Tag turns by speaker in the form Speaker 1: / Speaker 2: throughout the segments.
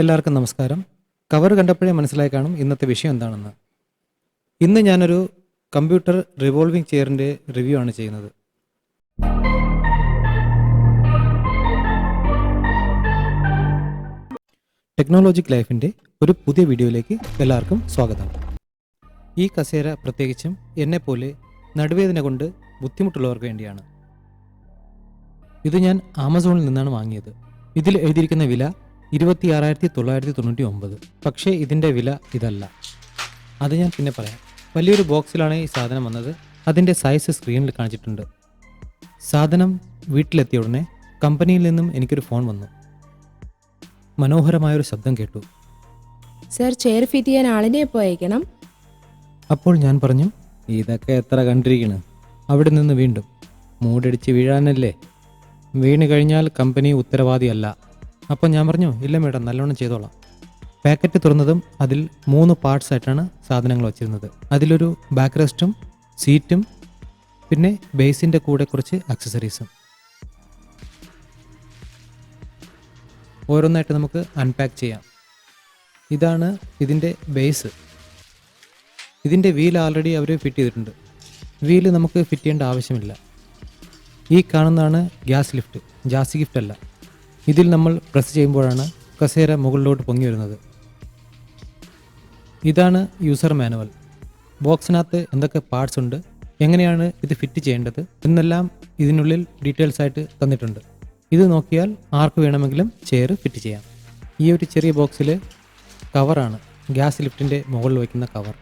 Speaker 1: എല്ലാവർക്കും നമസ്കാരം. കവർ കണ്ടപ്പോഴേ മനസ്സിലായി കാണും ഇന്നത്തെ വിഷയം എന്താണെന്ന്. ഇന്ന് ഞാനൊരു കമ്പ്യൂട്ടർ റിവോൾവിംഗ് ചെയറിന്റെ റിവ്യൂ ആണ് ചെയ്യുന്നത്. ടെക്നോളജിക് ലൈഫിന്റെ ഒരു പുതിയ വീഡിയോയിലേക്ക് എല്ലാവർക്കും സ്വാഗതം. ഈ കസേര പ്രത്യേകിച്ചും എന്നെപ്പോലെ നടുവേദന കൊണ്ട് ബുദ്ധിമുട്ടുള്ളവർക്ക് വേണ്ടിയാണ്. ഇത് ഞാൻ ആമസോണിൽ നിന്നാണ് വാങ്ങിയത്. ഇതിൽ എഴുതിയിരിക്കുന്ന വില ഇരുപത്തി ആറായിരത്തി തൊള്ളായിരത്തി തൊണ്ണൂറ്റി ഒമ്പത് പക്ഷേ ഇതിന്റെ വില ഇതല്ല. അത് ഞാൻ പിന്നെ പറയാം. വലിയൊരു ബോക്സിലാണ് ഈ സാധനം വന്നത്. അതിന്റെ സൈസ് സ്ക്രീനിൽ കാണിച്ചിട്ടുണ്ട്. സാധനം വീട്ടിലെത്തിയ ഉടനെ കമ്പനിയിൽ നിന്നും എനിക്കൊരു ഫോൺ വന്നു. മനോഹരമായൊരു ശബ്ദം കേട്ടു.
Speaker 2: സർ ചെയർ ഫിറ്റ് ചെയ്യാൻ ആളിനെ പോയേക്കണം അയക്കണം?
Speaker 1: അപ്പോൾ ഞാൻ പറഞ്ഞു ഇതൊക്കെ എത്ര കണ്ടിരിക്കണം? അവിടെ നിന്ന് വീണ്ടും മൂടടിച്ച് വീഴാനല്ലേ? വീണ് കഴിഞ്ഞാൽ കമ്പനി ഉത്തരവാദിയല്ല. അപ്പോൾ ഞാൻ പറഞ്ഞു ഇല്ല മേഡം നല്ലോണം ചെയ്തോളാം. പാക്കറ്റ് തുറന്നതും അതിൽ മൂന്ന് പാർട്സ് ആയിട്ടാണ് സാധനങ്ങൾ വച്ചിരുന്നത്. അതിലൊരു ബാക്ക് റെസ്റ്റും സീറ്റും പിന്നെ ബേസിന്റെ കൂടെ കുറച്ച് അക്സസറീസും ഓരോന്നായിട്ട് നമുക്ക് അൺപാക്ക് ചെയ്യാം. ഇതാണ് ഇതിന്റെ ബേസ് ഇതിന്റെ വീൽ ആൾറെഡി അവർ ഫിറ്റ് ചെയ്തിട്ടുണ്ട്. വീൽ നമുക്ക് ഫിറ്റ് ചെയ്യേണ്ട ആവശ്യമില്ല. ഈ കാണുന്നതാണ് ഗ്യാസ് ലിഫ്റ്റ് ജാസി ഗിഫ്റ്റ് അല്ല. ഇതിൽ നമ്മൾ പ്രസ് ചെയ്യുമ്പോഴാണ് കസേര മുകളിലോട്ട് പൊങ്ങി വരുന്നത്. ഇതാണ് യൂസർ മാനുവൽ ബോക്സിനകത്ത് എന്തൊക്കെ പാർട്സ് ഉണ്ട് എങ്ങനെയാണ് ഇത് ഫിറ്റ് ചെയ്യേണ്ടത് എന്നെല്ലാം ഇതിനുള്ളിൽ ഡീറ്റെയിൽസ് ആയിട്ട് തന്നിട്ടുണ്ട്. ഇത് നോക്കിയാൽ ആർക്ക് വേണമെങ്കിലും ചെയർ ഫിറ്റ് ചെയ്യാം. ഈ ഒരു ചെറിയ ബോക്സിൽ കവറാണ് ഗ്യാസ് ലിഫ്റ്റിന്റെ മുകളിൽ വയ്ക്കുന്ന കവർ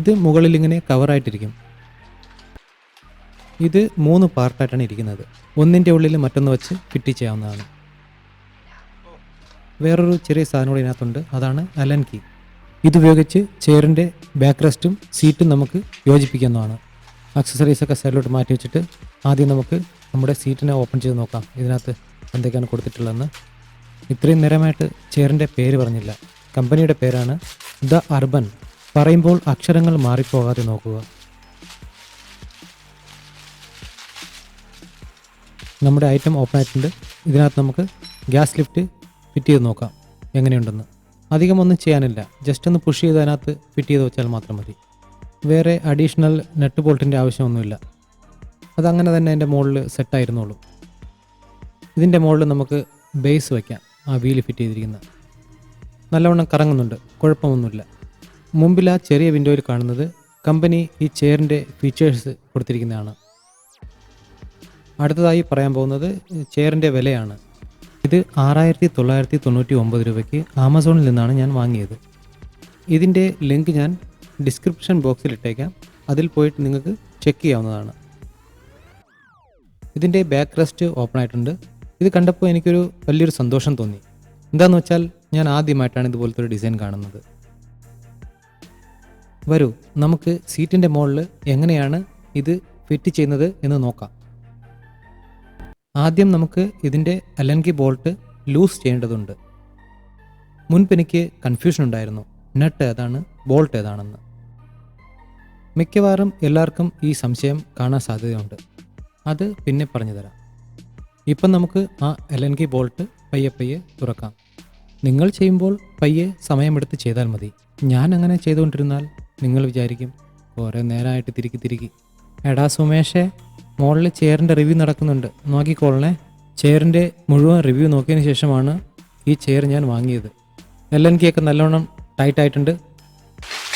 Speaker 1: ഇത് മുകളിൽ ഇങ്ങനെ കവറായിട്ടിരിക്കും ഇത് മൂന്ന് പാർട്ടായിട്ടാണ് ഇരിക്കുന്നത്. ഒന്നിന്റെ ഉള്ളിൽ മറ്റൊന്ന് വെച്ച് ഫിറ്റ് ചെയ്യാവുന്നതാണ്. വേറൊരു ചെറിയ സാധനം കൂടി ഇതിനകത്തുണ്ട്. അതാണ് അലൻ കീ ഇതുപയോഗിച്ച് ചെയറിന്റെ ബാക്ക് റെസ്റ്റും സീറ്റും നമുക്ക് യോജിപ്പിക്കുന്നതാണ് അക്സസറീസൊക്കെ സൈഡിലോട്ട് മാറ്റി വെച്ചിട്ട് ആദ്യം നമുക്ക് നമ്മുടെ സീറ്റിനെ ഓപ്പൺ ചെയ്ത് നോക്കാം. ഇതിനകത്ത് എന്തൊക്കെയാണ് കൊടുത്തിട്ടുള്ളതെന്ന്. ഇത്രയും നേരമായിട്ട് ചെയറിന്റെ പേര് പറഞ്ഞില്ല. കമ്പനിയുടെ പേരാണ് ദ അർബൻ പറയുമ്പോൾ അക്ഷരങ്ങൾ മാറിപ്പോകാതെ നോക്കുക. നമ്മുടെ ഐറ്റം ഓപ്പൺ ആയിട്ടുണ്ട്. ഇതിനകത്ത് നമുക്ക് ഗ്യാസ് ലിഫ്റ്റ് ഫിറ്റ് ചെയ്ത് നോക്കാം. എങ്ങനെയുണ്ടെന്ന്. അധികം ഒന്നും ചെയ്യാനില്ല. ജസ്റ്റ് ഒന്ന് പുഷ് ചെയ്ത് അതിനകത്ത് ഫിറ്റ് ചെയ്ത് വെച്ചാൽ മാത്രം മതി. വേറെ അഡീഷണൽ നെറ്റ് ബോൾട്ടിന്റെ ആവശ്യമൊന്നുമില്ല. അതങ്ങനെ തന്നെ എന്റെ മുകളിൽ സെറ്റായിരുന്നുള്ളൂ. ഇതിന്റെ മുകളിൽ നമുക്ക് ബേസ് വയ്ക്കാം ആ വീൽ ഫിറ്റ് ചെയ്തിരിക്കുന്ന. നല്ലവണ്ണം കറങ്ങുന്നുണ്ട്. കുഴപ്പമൊന്നുമില്ല. മുമ്പിൽ ആ ചെറിയ വിൻഡോയിൽ കാണുന്നത് കമ്പനി ഈ ചെയറിന്റെ ഫീച്ചേഴ്സ് കൊടുത്തിരിക്കുന്നതാണ്. അടുത്തതായി പറയാൻ പോകുന്നത് ചെയറിന്റെ വിലയാണ്. ഇത് ആറായിരത്തി തൊള്ളായിരത്തി തൊണ്ണൂറ്റി ഒമ്പത് രൂപയ്ക്ക് ആമസോണിൽ നിന്നാണ് ഞാൻ വാങ്ങിയത്. ഇതിന്റെ ലിങ്ക് ഞാൻ ഡിസ്ക്രിപ്ഷൻ ബോക്സിൽ ഇട്ടേക്കാം. അതിൽ പോയിട്ട് നിങ്ങൾക്ക് ചെക്ക് ചെയ്യാവുന്നതാണ്. ഇതിന്റെ ബാക്ക് റെസ്റ്റ് ഓപ്പൺ ആയിട്ടുണ്ട്. ഇത് കണ്ടപ്പോൾ എനിക്കൊരു വലിയൊരു സന്തോഷം തോന്നി. എന്താണെന്ന് വെച്ചാൽ ഞാൻ ആദ്യമായിട്ടാണ് ഇതുപോലത്തെ ഒരു ഡിസൈൻ കാണുന്നത്. വരൂ നമുക്ക് സീറ്റിന്റെ മുകളിൽ എങ്ങനെയാണ് ഇത് ഫിറ്റ് ചെയ്യുന്നത് എന്ന് നോക്കാം. ആദ്യം നമുക്ക് ഇതിന്റെ അലൻകി ബോൾട്ട് ലൂസ് ചെയ്യേണ്ടതുണ്ട്. മുൻപ് എനിക്ക് കൺഫ്യൂഷൻ ഉണ്ടായിരുന്നു. നട്ട് ഏതാണ് ബോൾട്ട് ഏതാണെന്ന്. മിക്കവാറും എല്ലാവർക്കും ഈ സംശയം കാണാൻ സാധ്യതയുണ്ട്. അത് പിന്നെ പറഞ്ഞു തരാം. ഇപ്പം നമുക്ക് ആ എലൻകി ബോൾട്ട് പയ്യെ പയ്യെ തുറക്കാം. നിങ്ങൾ ചെയ്യുമ്പോൾ പയ്യെ സമയമെടുത്ത് ചെയ്താൽ മതി. ഞാൻ അങ്ങനെ ചെയ്തുകൊണ്ടിരുന്നാൽ നിങ്ങൾ വിചാരിക്കും ഓരോ നേരമായിട്ട് തിരുക്കി തിരുക്കി എടാ സുമേഷേ മുകളിൽ ചെയറിന്റെ റിവ്യൂ നടക്കുന്നുണ്ട്. നോക്കിക്കോളണേ. ചെയറിന്റെ മുഴുവൻ റിവ്യൂ നോക്കിയതിന് ശേഷമാണ് ഈ ചെയർ ഞാൻ വാങ്ങിയത്. എൽ എൻ ഒക്കെ നല്ലോണം ടൈറ്റ് ആയിട്ടുണ്ട്.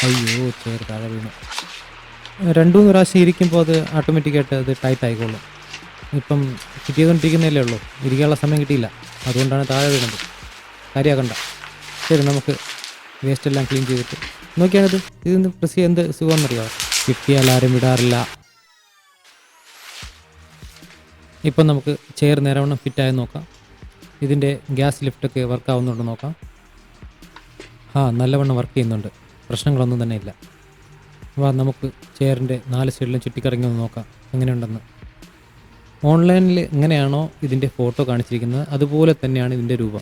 Speaker 1: അയ്യോ ചെയർ താഴെ വീണു. രണ്ടു മൂന്ന് പ്രാവശ്യം ഇരിക്കുമ്പോൾ അത് ഓട്ടോമാറ്റിക്കായിട്ട് അത് ടൈറ്റ് ആയിക്കോളും. ഇപ്പം കിട്ടിയതുകൊണ്ടിരിക്കുന്നതല്ലേ ഉള്ളൂ. ഇരിക്കാനുള്ള സമയം കിട്ടിയില്ല. അതുകൊണ്ടാണ് താഴെ വീണത്. കാര്യമാക്കണ്ട ശരി നമുക്ക് വേസ്റ്റ് എല്ലാം ക്ലീൻ ചെയ്തിട്ട്. നോക്കിയാണിത്. ഇതിന് പ്രസ് ചെയ്യാൻ എന്ത്? സുഖമെന്നറിയാമോ കിട്ടിയാൽ ആരും വിടാറില്ല. ഇപ്പം നമുക്ക് ചെയർ നേരവണ്ണം ഫിറ്റായി നോക്കാം. ഇതിന്റെ ഗ്യാസ് ലിഫ്റ്റൊക്കെ വർക്ക് ആവുന്നുണ്ടോ നോക്കാം. ആ നല്ലവണ്ണം വർക്ക് ചെയ്യുന്നുണ്ട്. പ്രശ്നങ്ങളൊന്നും തന്നെ ഇല്ല. അപ്പോൾ നമുക്ക് ചെയറിന്റെ നാല് സൈഡിലും ചുറ്റിക്കറങ്ങി ഒന്ന് നോക്കാം. എങ്ങനെയുണ്ടെന്ന്. ഓൺലൈനിൽ എങ്ങനെയാണോ ഇതിന്റെ ഫോട്ടോ കാണിച്ചിരിക്കുന്നത്. അതുപോലെ തന്നെയാണ് ഇതിന്റെ രൂപം.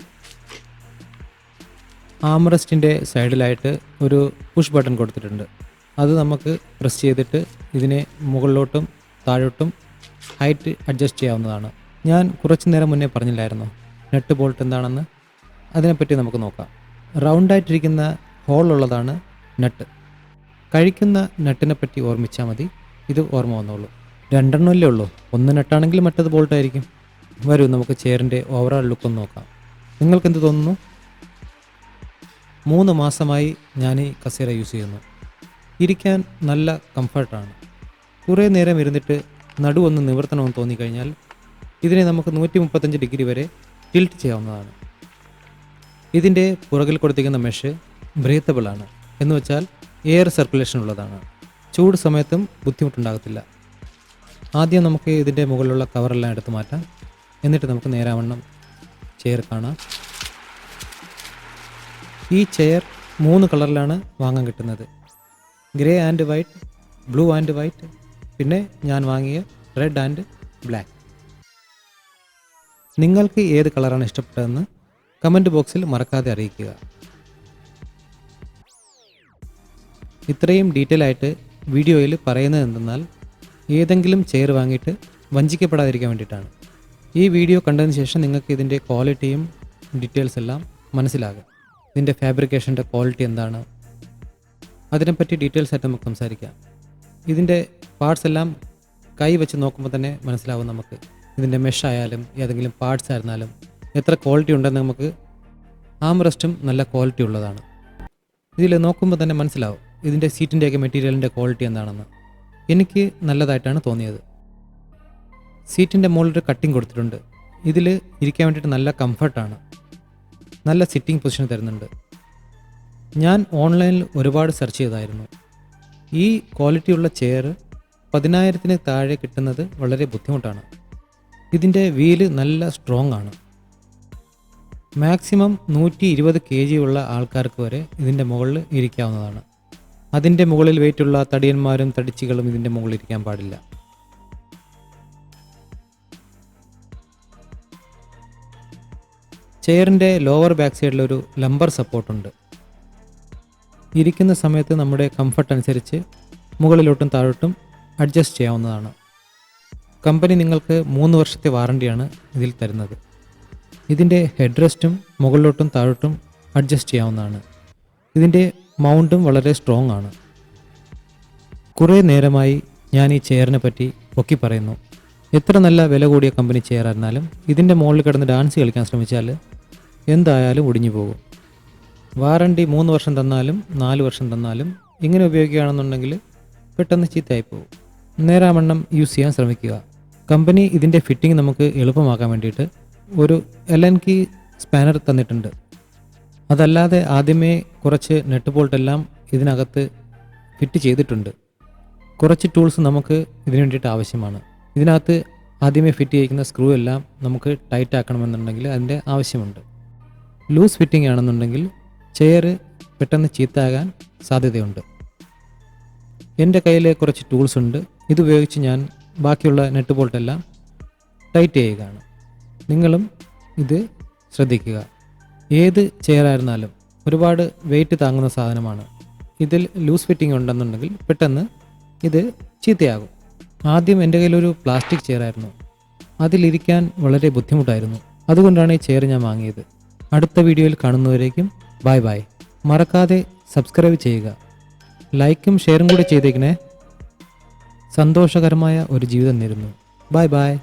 Speaker 1: ആംറസ്റ്റിന്റെ സൈഡിലായിട്ട് ഒരു പുഷ് ബട്ടൺ കൊടുത്തിട്ടുണ്ട്. അത് നമുക്ക് പ്രസ് ചെയ്തിട്ട് ഇതിനെ മുകളിലോട്ടും താഴോട്ടും ഹൈറ്റ് അഡ്ജസ്റ്റ് ചെയ്യാവുന്നതാണ്. ഞാൻ കുറച്ച് നേരം മുന്നേ പറഞ്ഞില്ലായിരുന്നു? നെട്ട് ബോൾട്ട് എന്താണെന്ന്? അതിനെപ്പറ്റി നമുക്ക് നോക്കാം. റൗണ്ടായിട്ടിരിക്കുന്ന ഹോളുള്ളതാണ് നട്ട്. കഴിക്കുന്ന നട്ടിനെ പറ്റി ഓർമ്മിച്ചാൽ മതി. ഇത് ഓർമ്മ വന്നോളൂ. രണ്ടെണ്ണമല്ലേ ഉള്ളൂ? ഒന്ന് നട്ടാണെങ്കിൽ മറ്റത് ബോൾട്ടായിരിക്കും. വരൂ നമുക്ക് ചെയറിന്റെ ഓവറോൾ ലുക്ക് ഒന്ന് നോക്കാം. നിങ്ങൾക്ക് എന്ത് തോന്നുന്നു? മൂന്ന് മാസമായി ഞാൻ ഈ കസേര യൂസ് ചെയ്യുന്നു. ഇരിക്കാൻ നല്ല കംഫർട്ടാണ് കുറേ നേരം ഇരുന്നിട്ട് നടുവൊന്ന് നിവർത്തണമെന്ന് തോന്നിക്കഴിഞ്ഞാൽ ഇതിനെ നമുക്ക് നൂറ്റി മുപ്പത്തഞ്ച് ഡിഗ്രി വരെ ടിൽറ്റ് ചെയ്യാവുന്നതാണ്. ഇതിന്റെ പുറകിൽ കൊടുത്തിരിക്കുന്ന മെഷ് ബ്രീത്തബിൾ ആണ്. എന്ന് വെച്ചാൽ എയർ സർക്കുലേഷൻ ഉള്ളതാണ്. ചൂട് സമയത്തും ബുദ്ധിമുട്ടുണ്ടാകത്തില്ല. ആദ്യം നമുക്ക് ഇതിന്റെ മുകളിലുള്ള കവറെല്ലാം എടുത്തു മാറ്റാം. എന്നിട്ട് നമുക്ക് നേരാവണ്ണം ചെയർ കാണാം. ഈ ചെയർ മൂന്ന് കളറിലാണ് വാങ്ങാൻ കിട്ടുന്നത്. Grey and white blue and white പിന്നെ ഞാൻ വാങ്ങിയ റെഡ് ആൻഡ് ബ്ലാക്ക് നിങ്ങൾക്ക് ഏത് കളറാണ് ഇഷ്ടപ്പെട്ടതെന്ന് കമന്റ് ബോക്സിൽ മറക്കാതെ അറിയിക്കുക. ഇത്രയും ഡീറ്റെയിൽ ആയിട്ട് വീഡിയോയിൽ പറയുന്നത് എന്തെന്നാൽ ഏതെങ്കിലും ചെയർ വാങ്ങിയിട്ട് വഞ്ചിക്കപ്പെടാതിരിക്കാൻ വേണ്ടിയിട്ടാണ്. ഈ വീഡിയോ കണ്ടതിന് ശേഷം നിങ്ങൾക്ക് ഇതിന്റെ ക്വാളിറ്റിയും ഡീറ്റെയിൽസ് എല്ലാം മനസ്സിലാകും. ഇതിന്റെ ഫാബ്രിക്കേഷന്റെ ക്വാളിറ്റി എന്താണ്? അതിനെപ്പറ്റി ഡീറ്റെയിൽസ് ആയിട്ട് നമുക്ക് സംസാരിക്കാം. ഇതിന്റെ പാർട്സ് എല്ലാം കൈ വെച്ച് നോക്കുമ്പോൾ തന്നെ മനസ്സിലാവും നമുക്ക്. ഇതിന്റെ മെഷ് ആയാലും ഏതെങ്കിലും പാർട്സ് ആയിരുന്നാലും എത്ര ക്വാളിറ്റി ഉണ്ടെന്ന് നമുക്ക് ആം റെസ്റ്റും നല്ല ക്വാളിറ്റി ഉള്ളതാണ്. ഇതിൽ നോക്കുമ്പോൾ തന്നെ മനസ്സിലാവും ഇതിന്റെ സീറ്റിന്റെയൊക്കെ മെറ്റീരിയലിന്റെ ക്വാളിറ്റി എന്താണെന്ന്. എനിക്ക് നല്ലതായിട്ടാണ് തോന്നിയത്. സീറ്റിന്റെ മുകളിലൊരു കട്ടിങ് കൊടുത്തിട്ടുണ്ട്. ഇതിൽ ഇരിക്കാൻ വേണ്ടിയിട്ട് നല്ല കംഫർട്ടാണ് നല്ല സിറ്റിംഗ് പൊസിഷൻ തരുന്നുണ്ട്. ഞാൻ ഓൺലൈനിൽ ഒരുപാട് സെർച്ച് ചെയ്തായിരുന്നു. ഈ ക്വാളിറ്റിയുള്ള ചെയർ പതിനായിരത്തിന് താഴെ കിട്ടുന്നത് വളരെ ബുദ്ധിമുട്ടാണ്. ഇതിന്റെ വീൽ നല്ല സ്ട്രോങ് ആണ് മാക്സിമം നൂറ്റി ഇരുപത് കെ ജി ഉള്ള ആൾക്കാർക്ക് വരെ ഇതിന്റെ മുകളിൽ ഇരിക്കാവുന്നതാണ്. അതിന്റെ മുകളിൽ വെയിറ്റുള്ള തടിയന്മാരും തടിച്ചികളും ഇതിന്റെ മുകളിൽ ഇരിക്കാൻ പാടില്ല. ചെയറിന്റെ ലോവർ ബാക്ക് സൈഡിലൊരു ലംബർ സപ്പോർട്ടുണ്ട്. ഇരിക്കുന്ന സമയത്ത് നമ്മുടെ കംഫർട്ട് അനുസരിച്ച് മുകളിലോട്ടും താഴോട്ടും അഡ്ജസ്റ്റ് ചെയ്യാവുന്നതാണ്. കമ്പനി നിങ്ങൾക്ക് മൂന്ന് വർഷത്തെ വാറണ്ടിയാണ് ഇതിൽ തരുന്നത്. ഇതിന്റെ ഹെഡ് റെസ്റ്റും മുകളിലോട്ടും താഴോട്ടും അഡ്ജസ്റ്റ് ചെയ്യാവുന്നതാണ്. ഇതിന്റെ മൗണ്ടും വളരെ സ്ട്രോങ് ആണ്. കുറേ നേരമായി ഞാൻ ഈ ചെയറിനെ പറ്റി പൊക്കി പറയുന്നു. എത്ര നല്ല വില കൂടിയ കമ്പനി ചെയർ ആയിരുന്നാലും ഇതിന്റെ മുകളിൽ കിടന്ന് ഡാൻസ് കളിക്കാൻ ശ്രമിച്ചാൽ എന്തായാലും ഒടിഞ്ഞു പോകും. വാറണ്ടി മൂന്ന് വർഷം തന്നാലും നാല് വർഷം തന്നാലും ഇങ്ങനെ ഉപയോഗിക്കുകയാണെന്നുണ്ടെങ്കിൽ പെട്ടെന്ന് ചീത്തയായി പോകും നേരാമണ്ണം യൂസ് ചെയ്യാൻ ശ്രമിക്കുക. കമ്പനി ഇതിന്റെ ഫിറ്റിംഗ് നമുക്ക് എളുപ്പമാക്കാൻ വേണ്ടിയിട്ട് ഒരു എൽ എൻ കി സ്പാനർ തന്നിട്ടുണ്ട്. അതല്ലാതെ ആദ്യമേ കുറച്ച് നെട്ട് ബോൾട്ടെല്ലാം ഇതിനകത്ത് ഫിറ്റ് ചെയ്തിട്ടുണ്ട്. കുറച്ച് ടൂൾസ് നമുക്ക് ഇതിനു വേണ്ടിയിട്ട് ആവശ്യമാണ്. ഇതിനകത്ത് ആദ്യമേ ഫിറ്റ് ചെയ്യിക്കുന്ന സ്ക്രൂ എല്ലാം നമുക്ക് ടൈറ്റ് ആക്കണമെന്നുണ്ടെങ്കിൽ അതിന്റെ ആവശ്യമുണ്ട്. ലൂസ് ഫിറ്റിംഗ് ആണെന്നുണ്ടെങ്കിൽ ചെയർ പെട്ടെന്ന് ചീത്താകാൻ സാധ്യതയുണ്ട്. എന്റെ കയ്യിൽ കുറച്ച് ടൂൾസ് ഉണ്ട്. ഇതുപയോഗിച്ച് ഞാൻ ബാക്കിയുള്ള നെറ്റ് ബോൾട്ടെല്ലാം ടൈറ്റ് ചെയ്യുകയാണ്. നിങ്ങളും ഇത് ശ്രദ്ധിക്കുക. ഏത് ചെയറായിരുന്നാലും ഒരുപാട് വെയിറ്റ് താങ്ങുന്ന സാധനമാണ്. ഇതിൽ ലൂസ് ഫിറ്റിംഗ് ഉണ്ടെന്നുണ്ടെങ്കിൽ പെട്ടെന്ന് ഇത് ചീത്തയാകും. ആദ്യം എന്റെ കയ്യിലൊരു പ്ലാസ്റ്റിക് ചെയറായിരുന്നു അതിലിരിക്കാൻ വളരെ ബുദ്ധിമുട്ടായിരുന്നു. അതുകൊണ്ടാണ് ഈ ചെയർ ഞാൻ വാങ്ങിയത്. അടുത്ത വീഡിയോയിൽ കാണുന്നവരേക്കും ബൈ ബൈ മറക്കാതെ സബ്സ്ക്രൈബ് ചെയ്യുക. ലൈക്കും ഷെയറും കൂടി ചെയ്തേക്കണേ. സന്തോഷകരമായ ഒരു ജീവിതം നേരുന്നു. Bye bye